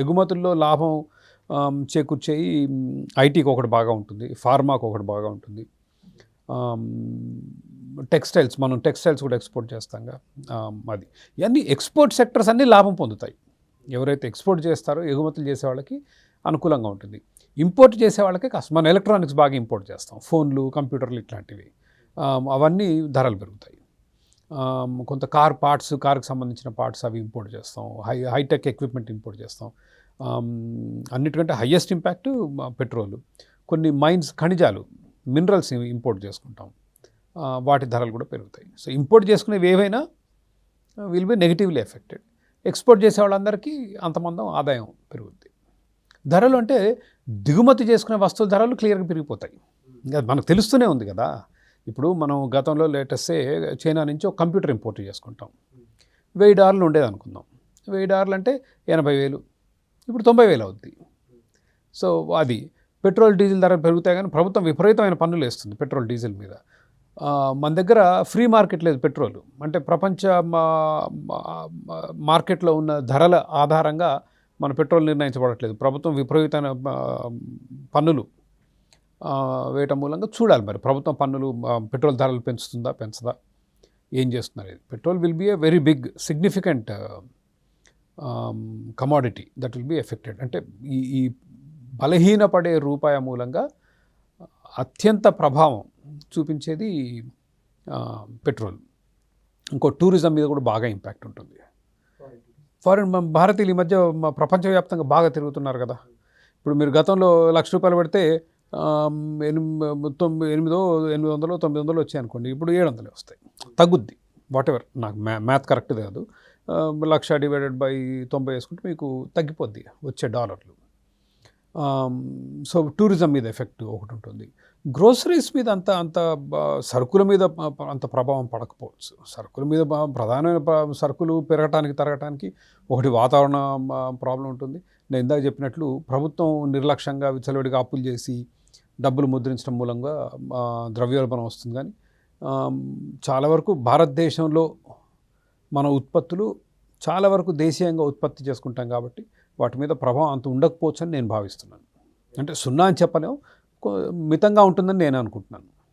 ఎగుమతుల్లో లాభం చేకూర్చేయి ఐటీకి ఒకటి బాగా ఉంటుంది ఫార్మాకు ఒకటి బాగా ఉంటుంది. టెక్స్టైల్స్ మనం టెక్స్టైల్స్ కూడా ఎక్స్పోర్ట్ చేస్తాంగా అది. ఇవన్నీ ఎక్స్పోర్ట్ సెక్టర్స్ అన్నీ లాభం పొందుతాయి. ఎవరైతే ఎక్స్పోర్ట్ చేస్తారో ఎగుమతులు చేసే వాళ్ళకి అనుకూలంగా ఉంటుంది. ఇంపోర్ట్ చేసే వాళ్ళకి కష్టం మనం ఎలక్ట్రానిక్స్ బాగా ఇంపోర్ట్ చేస్తాం ఫోన్లు కంప్యూటర్లు ఇట్లాంటివి. అవన్నీ ధరలు పెరుగుతాయి. కొంత కార్ పార్ట్స్ కార్కి సంబంధించిన పార్ట్స్ అవి ఇంపోర్ట్ చేస్తాం. హై హైటెక్ ఎక్విప్మెంట్ ఇంపోర్ట్ చేస్తాం. అన్నిటికంటే హయ్యెస్ట్ ఇంపాక్ట్ పెట్రోలు. కొన్ని మైన్స్ ఖనిజాలు మినరల్స్ ఇంపోర్ట్ చేసుకుంటాం. వాటి ధరలు కూడా పెరుగుతాయి. సో ఇంపోర్ట్ చేసుకునేవి ఏవైనా will be negatively affected. Export చేసే వాళ్ళందరికీ అంతమందం ఆదాయం పెరుగుద్ది. ధరలు అంటే దిగుమతి చేసుకునే వస్తువుల ధరలు క్లియర్గా పెరిగిపోతాయి. మనకు తెలుస్తూనే ఉంది కదా. ఇప్పుడు మనం గతంలో లేటెస్టే చైనా నుంచి ఒక కంప్యూటర్ ఇంపోర్ట్ చేసుకుంటాం. వెయ్యి డాలర్లు ఉండేది అనుకుందాం వెయ్యి డాలర్లు అంటే ఎనభై వేలు. ఇప్పుడు తొంభై వేలు అవుద్ది. సో అది పెట్రోల్ డీజిల్ ధర పెరుగుతాయి కానీ ప్రభుత్వం విపరీతమైన పన్నులు వేస్తుంది పెట్రోల్ డీజిల్ మీద. మన దగ్గర ఫ్రీ మార్కెట్ లేదు పెట్రోల్. అంటే ప్రపంచ మా- మార్కెట్లో ఉన్న ధరల ఆధారంగా మన పెట్రోల్ నిర్ణయించబడట్లేదు. ప్రభుత్వం విపరీతమైన పన్నులు వేయటం మూలంగా చూడాలి మరి. ప్రభుత్వం పన్నులు పెట్రోల్ ధరలు పెంచుతుందా పెంచదా? ఏం చేస్తున్నారు ఇది? Petrol will be a very big significant commodity that will be affected. అంటే ఈ ఈ బలహీనపడే రూపాయ మూలంగా అత్యంత ప్రభావం చూపించేది పెట్రోల్. ఇంకో టూరిజం మీద కూడా బాగా ఇంపాక్ట్ ఉంటుంది. ఫారిన్ మన భారతీయులు ఈ మధ్య మా ప్రపంచవ్యాప్తంగా బాగా తిరుగుతున్నారు కదా. ఇప్పుడు మీరు గతంలో లక్ష రూపాయలు పెడితే ఎనిమిది తొమ్మిది ఎనిమిదో ఎనిమిది వందలు తొమ్మిది వందలు వచ్చాయి అనుకోండి ఇప్పుడు ఏడు వందలే వస్తాయి. తగ్గుద్ది. వాట్ ఎవర్ నాకు మ్యా మ్యాథ్ కరెక్ట్ కాదు. లక్ష డివైడెడ్ బై తొంభై వేసుకుంటే మీకు తగ్గిపోద్ది వచ్చే డాలర్లు. సో టూరిజం మీద ఎఫెక్ట్ ఒకటి ఉంటుంది. గ్రోసరీస్ మీద అంత అంత సరుకుల మీద అంత ప్రభావం పడకపోవచ్చు. సరుకుల మీద ప్రధానమైన సరుకులు పెరగటానికి తరగటానికి ఒకటి వాతావరణ ప్రాబ్లం ఉంటుంది. నేను ఇందాక చెప్పినట్లు ప్రభుత్వం నిర్లక్ష్యంగా విచ్చలవిడిగా అప్పులు చేసి డబ్బులు ముద్రించడం మూలంగా ద్రవ్యోల్బణం వస్తుంది. కానీ చాలా వరకు భారతదేశంలో మన ఉత్పత్తులు చాలా వరకు దేశీయంగా ఉత్పత్తి చేసుకుంటాం కాబట్టి వాటి మీద ప్రభావం అంత ఉండకపోవచ్చు అని నేను భావిస్తున్నాను. అంటే సున్నా అని చెప్పలేము మితంగా ఉంటుందని నేను అనుకుంటున్నాను.